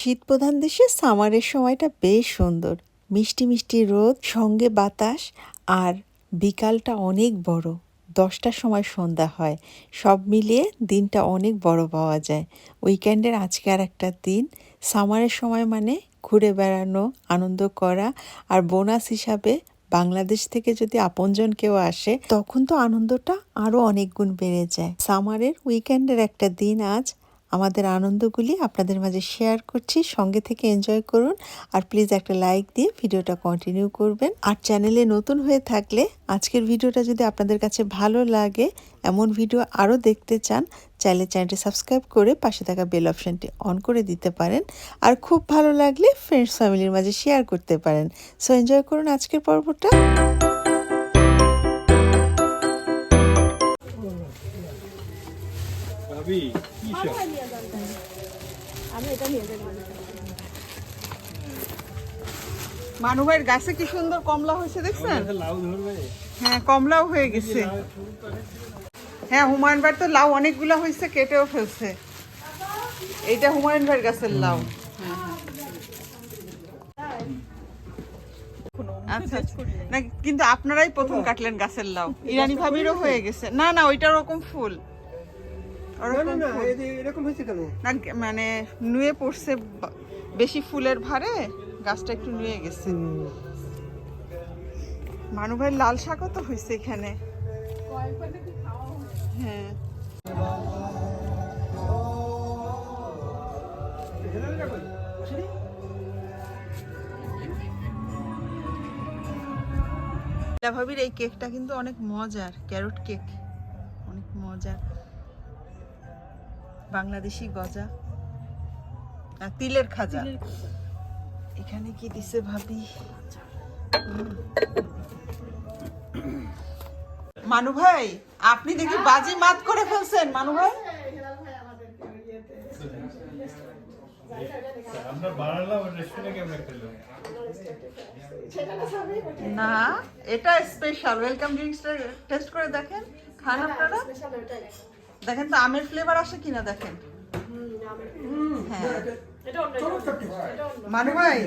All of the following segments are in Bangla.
শীতপ্রধান দেশে সামারের সময়টা বেশ সুন্দর। মিষ্টি মিষ্টি রোদ, সঙ্গে বাতাস, আর বিকালটা অনেক বড়। দশটার সময় সন্ধ্যা হয়। সব মিলিয়ে দিনটা অনেক বড় পাওয়া যায়। উইকেন্ডের আজকে আর একটা দিন। সামারের সময় মানে ঘুরে বেড়ানো, আনন্দ করা, আর বোনাস হিসাবে বাংলাদেশ থেকে যদি আপনজন কেউ আসে, তখন তো আনন্দটা আরও অনেক গুণ বেড়ে যায়। সামারের উইকেন্ডের একটা দিন আজ আমাদের আনন্দগুলি আপনাদের মাঝে শেয়ার করছি। সঙ্গে থেকে এনজয় করুন। আর প্লিজ একটা লাইক দিয়ে ভিডিওটা কন্টিনিউ করবেন। আর চ্যানেলে নতুন হয়ে থাকলে আজকের ভিডিওটা যদি আপনাদের কাছে ভালো লাগে, এমন ভিডিও আরও দেখতে চান চাইলে চ্যানেলটি সাবস্ক্রাইব করে পাশে থাকা বেল অপশানটি অন করে দিতে পারেন। আর খুব ভালো লাগলে ফ্রেন্ডস ফ্যামিলির মাঝে শেয়ার করতে পারেন। সো এনজয় করুন আজকের পর্বটা। সব মানু ভাইয়ের গাছে কি সুন্দর কমলা হয়েছে দেখছেন? হ্যাঁ কমলাও হয়ে গেছে। হ্যাঁ হুমায়ুন ভাইয়ের তো লাউ অনেকগুলো হয়েছে কেটেও ফেলছে। এইটা হুমায়ুন ভাইয়ের গাছের লাউ। আচ্ছা না কিন্তু আপনারাই প্রথম কাটলেন গাছের লাউ। ইরানি ভাবিরও হয়ে গেছে। না না ওইটা রকম ফুল। মানে নুয়ে পড়ছে বেশি ফুলের ভারে গাছটা একটু নুয়ে গেছে। মানু ভাই লাল শাকও তো হয়েছে এখানে। হ্যাঁ। ভাবির এই কেকটা কিন্তু অনেক মজার ক্যারট কেক। অনেক মজার। বাংলাদেশি গজা আর তিলের খাজা। এখানে কি দিছে ভাবি। মানু ভাই আপনি দেখি বাজি মাত করে ফেলছেন মানু ভাই। আমরা বানালাম রেস্টুরেন্টে কেমন না এটা স্পেশাল ওয়েলকাম ড্রিঙ্কসটা টেস্ট করে দেখেন। খান আপনারা? দেখেন তো আমের ফ্লেভার আসে কিনা দেখেন। হ্যাঁ। মানু ভাই।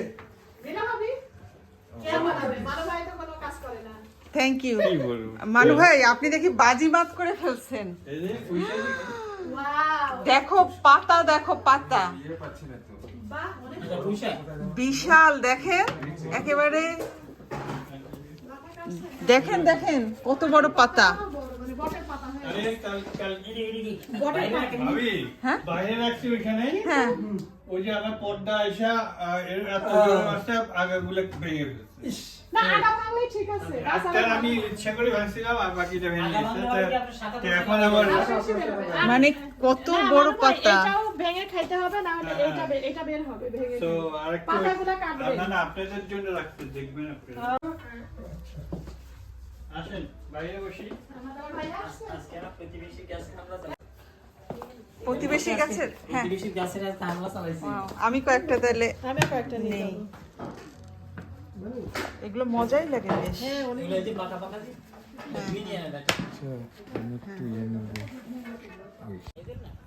থ্যাংক ইউ মানু ভাই আপনি দেখি বাজি মাত করে ফেলছেন। দেখো পাতা দেখো পাতা। তো। বিশাল দেখেন। একেবারে দেখেন দেখেন কত বড় পাতা। বাইরে রাখছি ওইখানে। ওই যে আমার পর্দা এর এত আগাগুলো ভেঙে ফেলছে। মানে কত বড় পাতা? ভেঙে খাইতে হবে না হলে হ্যাঁ। এটা এটা বের হবে ভেঙে তো আরেকটু পাতাগুলো কাটবেন। না না আপনাদের জন্য রাখতে দেখবেন আপনারা আসেন বাইরে বসি আমাদের ভাই আসছে প্রতিবেশী গাছের হ্যাঁ। আমি কয়েকটা তাহলে আমি কয়েকটা নেই। এগুলো মজাই লাগে বেশ। হ্যাঁ এই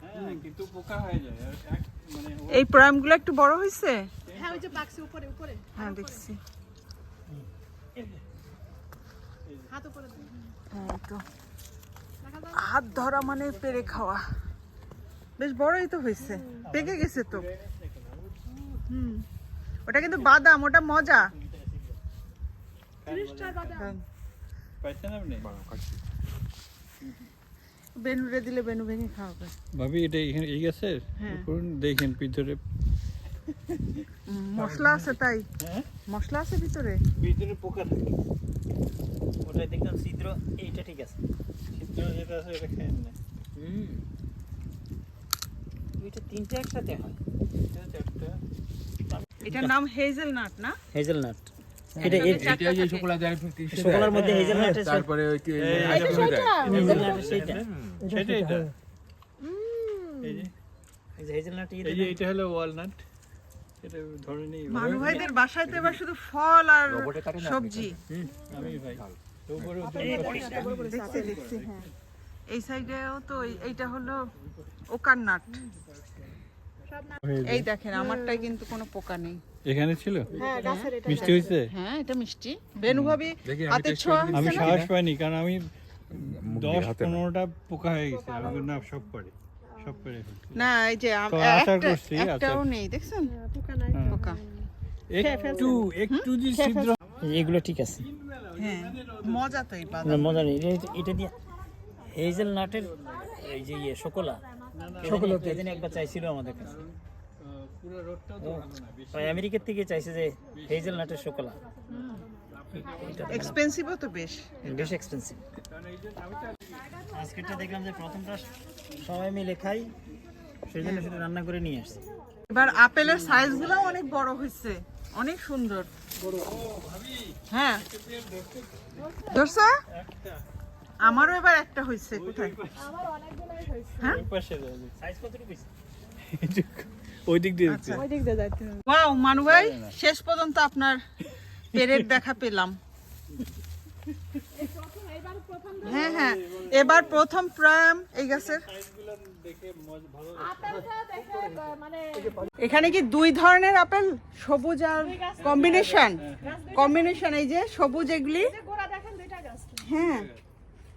হ্যাঁ। কিন্তু পোকা হয়ে মানে প্রয়ামগুলো একটু বড় হয়েছে হ্যাঁ ওই যে বাক্সে উপরে উপরে। হ্যাঁ দেখছি। হ্যাঁ তো। হাত ধরা মানে পেরে খাওয়া। বেশ বড়ই তো হয়েছে। পেকে গেছে তো। হুম। ওটা কিন্তু বাদাম ওটা মজা। বেনুরে দিলে বেনু ভেঙে খাওয়াবে। ভাবি এটা এখানে এই গাছের? হ্যাঁ। করুন দেখেন ভিতরে। মশলা আছে তাই। মশলা আছে ভিতরে? ভিতরে পোকা থাকে। ওটা দেখলাম ছিদ্র এইটা ঠিক আছে। ছিদ্র যেটা আছে এটা খেয়েন না। হুম। ওইটা তিনটা একসাথে হয়। এটার নাম হেজেল নাট না? হেজেলনাট। এটা এর চারটা থাকে। শোকলার মধ্যে হেজেলনাট আছে তারপরে ওই কি এইটা সেইটা হেজেলনাট সেটা এটা। এই যে। এই যে এই যে এটা হলো ওয়ালনাট। এটা ধরে নেই মানু ভাইদের বাসায় তো এবার শুধু ফল আর সবজি। আমি ভাই। হ্যাঁ। এই সাইডেও তো এইটা হলো ওকার নাট। এই দেখেন আমারটাই কিন্তু কোনো পোকা নেই। এখানে ছিল? হ্যাঁ মিষ্টি হয়েছে? হ্যাঁ এটা মিষ্টি। বেনু ভাবি হাতের ছোঁয়া আমি সাহস পাইনি কারণ আমি দশ পনেরোটা পোকা হয়ে গেছে আমি না সব পরে সব পরে না এই যে আশা করছি, একটাও নেই দেখছেন? পোকা নাই। পোকা। একটু একটু যে ছিদ্র এগুলো ঠিক আছে। হ্যাঁ মজা তো এই না, মজা নেই। এটা- দিয়ে হেজেল নাটের এই যে ইয়ে শোকলা। শোকলা এদিন একবার চাইছিল আমাদের কাছে। তো আমেরিকার থেকে চাইছে যে হেজেল নাটের শোকলা। এক্সপেন্সিভও তো বেশ। বেশ এক্সপেন্সিভ আজকেরটা দেখলাম যে প্রথমটা সবাই মিলে খাই সেই জন্য সেটা রান্না করে নিয়ে আসছি। এবার আপেলের সাইজগুলো অনেক বড় হয়েছে। অনেক সুন্দর। হ্যাঁ। ধরছে? আমারও এবার একটা হয়েছে কোথায়? হ্যাঁ? ওই পাশে যাবে। সাইজ কত রুপিস ওই দিক দিয়ে ওই দিক দিয়ে যাইতে ওয়াও মানু ভাই শেষ পর্যন্ত আপনার পেরের দেখা পেলাম। হ্যাঁ হ্যাঁ। এবার প্রথম প্রাম এই গাছের। এখানে কি দুই ধরনের আপেল? সবুজ আর কম্বিনেশন? কম্বিনেশন এই যে সবুজ এগুলি? গোড়া দেখেন দুইটা গাছ হ্যাঁ।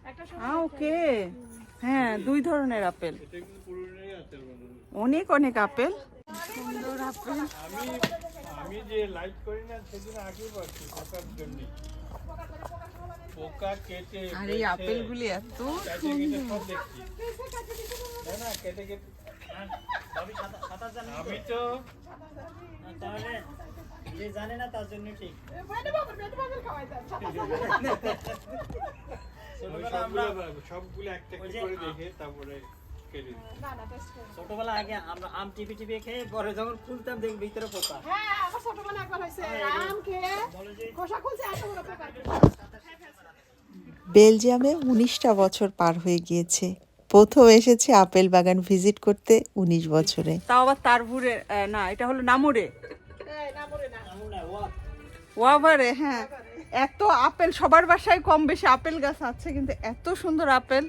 একটা ওকে। হ্যাঁ দুই ধরনের আপেল। অনেক অনেক আপেল সুন্দর আপেল। আমি আমি যে লাইক করি না সেদিন আগেই পাচ্ছি জন্য। পোকা কেটে আর এই আপেলগুলি এত না কেটে কেটে। আমি তো তাহলে যে জানে না তার জন্য ঠিক সবগুলো সবগুলো একটা করে দেখে তারপরে ছোটবেলা আগে আমরা আম টিপি টিপি খেয়ে পরে যখন খুলতাম দেখ ভিতরে পোকা। হ্যাঁ আমার ছোটবেলা একবার হয়েছে। আম খেয়ে খোসা খুলছে এত বড় পোকা। বেলজিয়ামে উনিশটা বছর পার হয়ে গিয়েছে। প্রথম এসেছে আপেল বাগান ভিজিট করতে উনিশ বছরে। তাও আবার তারপুরে আহ, না এটা হলো নামুরে। ওয়াভারে হ্যাঁ। এত আপেল সবার বাসায় কম বেশি আপেল গাছ আছে কিন্তু এত সুন্দর আপেল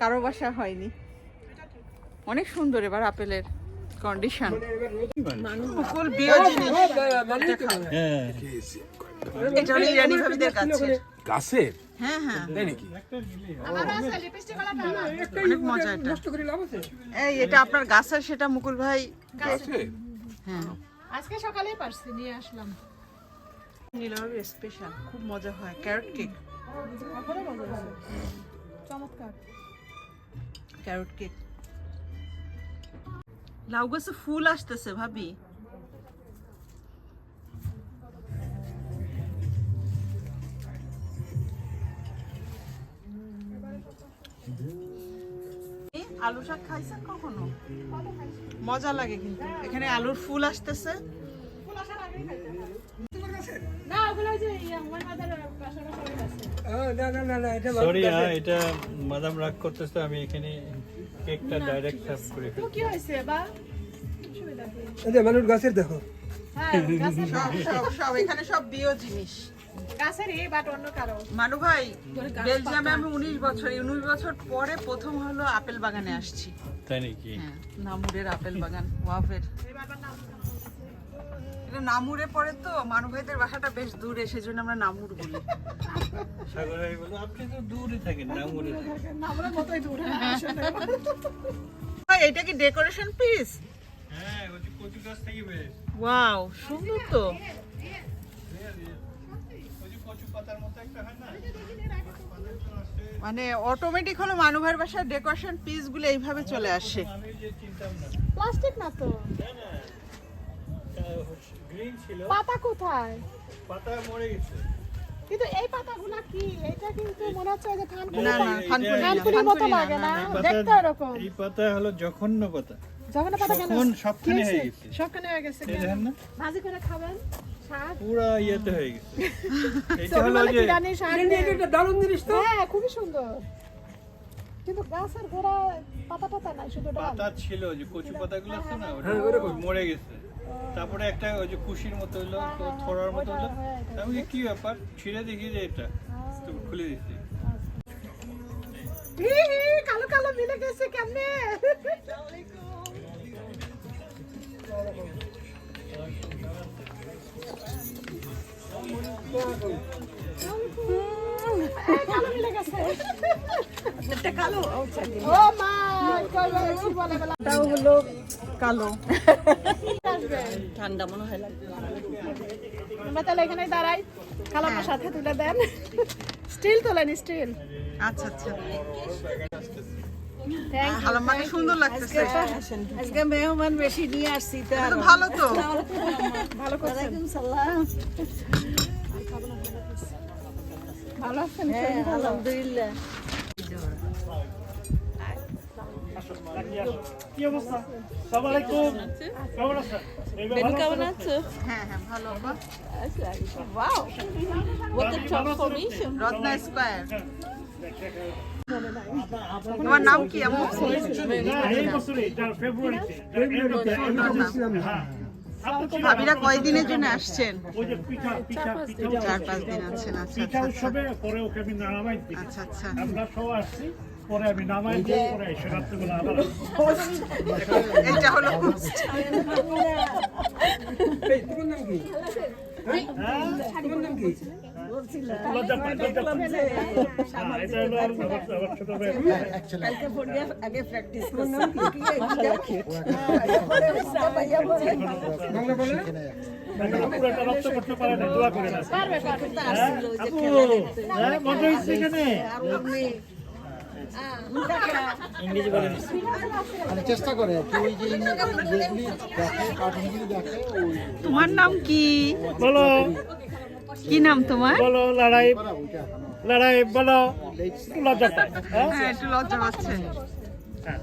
কারও বাসায় হয়নি। অনেক সুন্দর এবার আপেলের কন্ডিশন মুকুল বিও জিনিস। হ্যাঁ। এটা হলো ইরানি ভাবিদের গাছের। গাছের? হ্যাঁ হ্যাঁ। তাই নাকি? অনেক মজা এটা। এই এটা আপনার গাছের সেটা মুকুল ভাই হ্যাঁ। আজকে সকালেই পারছি নিয়ে আসলাম। নীলভাবে স্পেশাল খুব মজা হয় ক্যারট কেক কখনো চমৎকার। ক্যারট কেক লাউ গাছে ফুল আসতেছে ভাবি। আলু শাক খাইছেন কখনো? মজা লাগে কিন্তু। এখানে আলুর ফুল আসতেছে। ফুল আসার আগেই খাইতে হয়। ইয়ে, সরি হ্যাঁ এটা মাদাম রাগ করতেছে আমি এখানে কেকটা ডাইরেক্ট সার্ভ করে তো কি হয়েছে বা? এই যে মানুষ গাছের দেখো। হ্যাঁ গাছের সব সব সব এখানে সব বিও জিনিস। মানু ভাই বেলজিয়ামে আমি উনিশ বছর উনিশ বছর পরে প্রথম হলো আপেল বাগানে আসছি। তাই নাকি? হ্যাঁ নামুরের আপেল বাগান ওয়াফের। এটা নামুরে পড়ে তো মানু ভাইদের বাসাটা বেশ দূরে সেজন্য আমরা নামুর বলি। সাগর ভাই বলো আপনি তো দূরে থাকেন না মরে মতোই দূর আসলে। ভাই এটা কি ডেকোরেশন পিস হ্যাঁ ওই যে কচু গাছ থেকে বেশ ওয়াও সুন্দর তো। মানে অটোমেটিক হলো মানু ভাইয়ের বাসার ডেকোরেশন পিসগুলো এইভাবে চলে আসে। প্লাস্টিক না তো? গ্রিন ছিল। পাতা কোথায়? পাতা মরে গেছে। কিন্তু এই পাতাগুলা কি? এটা কিন্তু মনে হচ্ছে যে থানকুনি না না থানকুনি মতো লাগে না? দেখতে এরকম এই পাতা হলো জঘন্য পাতা। যখন পাতা কেন? সবখানে হয়ে গেছে। সবখানে হয়ে গেছে এই ভাজি করে খাবেন পুরা ইয়েতে হয়ে গেছে। এইটা হলো যে কিরানি শাক দিয়ে- এটা দারুণ জিনিস তো। হ্যাঁ খুবই সুন্দর। কিন্তু গাছের গোড়া পাতা টাতা নাই শুধু পাতা ছিল যে কচু পাতাগুলো আছে না ওটা মরে গেছে। তারপরে একটা ওই যে কুশির মতো হলো তো থোড়ার মতো হলো। আমি কি ব্যাপার? ছিঁড়ে দেখি যে এটা। তো খুলে দিচ্ছি। হি, হি, কালো কালো মিলে গেছে কেমনে? আমরা তাহলে এখানে দাঁড়াই খালামার সাথে তুলে দেন স্টিল তোলেন স্টিল আচ্ছা আচ্ছা। হালাম্মাকে সুন্দর লাগতেছে। আজকে মেহমান বেশি নিয়ে আসছি তো ভালো তো। ভালো করছেন। সালাম। ভালো আছেন হ্যাঁ আলহামদুলিল্লাহ। কি অবস্থা? সালাম আলাইকুম। কেমন আছেন? কেমন আছো? হ্যাঁ হ্যাঁ ভালো wow what a transformation Ratna square. তোমার নাম কি হ্যাঁ ভাবিরা কয়দিনের জন্য আসছেন? ওই যে পিঠা পিঠা পিঠা চার পাঁচ দিন আছেন আচ্ছা আচ্ছা আচ্ছা। আমি নামাই দিই আচ্ছা আচ্ছা। আমরা সব আসছি পরে আমি নামাই দিই পরে এসে রাত্রেবেলা আবার এটা হলো তোমার নাম কি? তোমার নাম কি? ইংরেজি বলে মানে চেষ্টা করে আর যে দেখে কার্টুনগুলি দেখে তোমার নাম কি? বলো। কি নাম তোমার? বলো লড়াই লড়াই বলো। একটু লজ্জা হ্যাঁ? হ্যাঁ একটু লজ্জা পাচ্ছে। হ্যাঁ